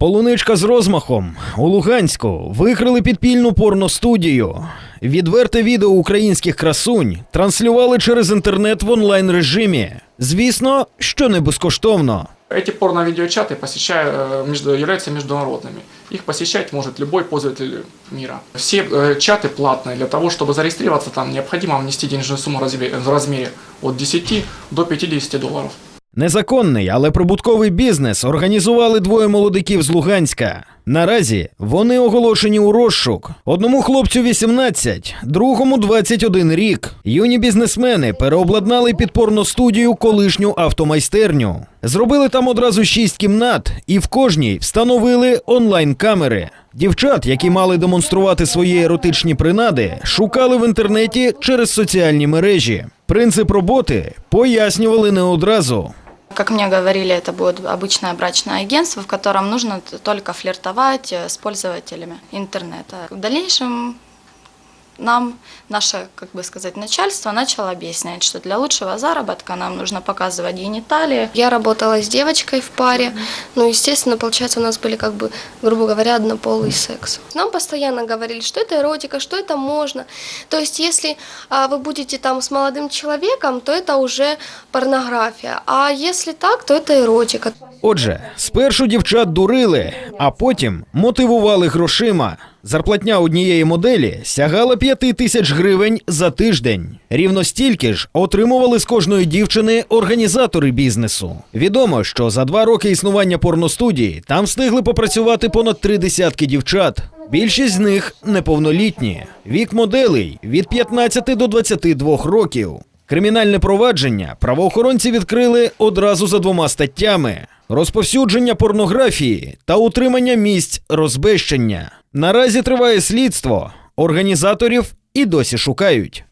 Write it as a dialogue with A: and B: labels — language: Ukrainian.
A: Полуничка з розмахом у Луганську викрили підпільну порностудію. Відверте відео українських красунь транслювали через інтернет в онлайн режимі. Звісно, що не безкоштовно.
B: Эти порно-видеочаты посещают, э, между- являются международными. Их посещать может любой пользователь мира. Все э, чаты платные. Для того, чтобы зарегистрироваться там, необходимо внести денежную сумму в размере, в размере от 10 до 50 долларов.
A: Незаконний, але прибутковий бізнес організували двоє молодиків з Луганська. Наразі вони оголошені у розшук. Одному хлопцю 18, другому 21 рік. Юні бізнесмени переобладнали під порностудію колишню автомайстерню. Зробили там одразу шість кімнат, і в кожній встановили онлайн-камери. Дівчат, які мали демонструвати свої еротичні принади, шукали в інтернеті через соціальні мережі. Принцип роботи пояснювали не одразу.
C: Как мне говорили, это будет обычное брачное агентство, в котором нужно т- только флиртовать э, с пользователями интернета. В дальнейшем нам наше, как бы сказать, начальство начало объяснять, что для лучшего заработка нам нужно показывать гениталии.
D: Я работала с девочкой в паре, ну, естественно, получается, у нас были, как бы, грубо говоря, однополый секс. Нам постоянно говорили, что это эротика, что это можно. То есть, если а, вы будете там с молодым человеком, то это уже порнография. А если так, то это эротика.
A: Отже, спершу дівчат дурили, а потім мотивували грошима. Зарплатня однієї моделі сягала п'яти тисяч гривень за тиждень. Рівно стільки ж отримували з кожної дівчини організатори бізнесу. Відомо, що за два роки існування порностудії там встигли попрацювати понад три десятки дівчат. Більшість з них неповнолітні. Вік моделей від 15 до 22 років. Кримінальне провадження правоохоронці відкрили одразу за двома статтями: розповсюдження порнографії та утримання місць розбещення. Наразі триває слідство. Організаторів і досі шукають.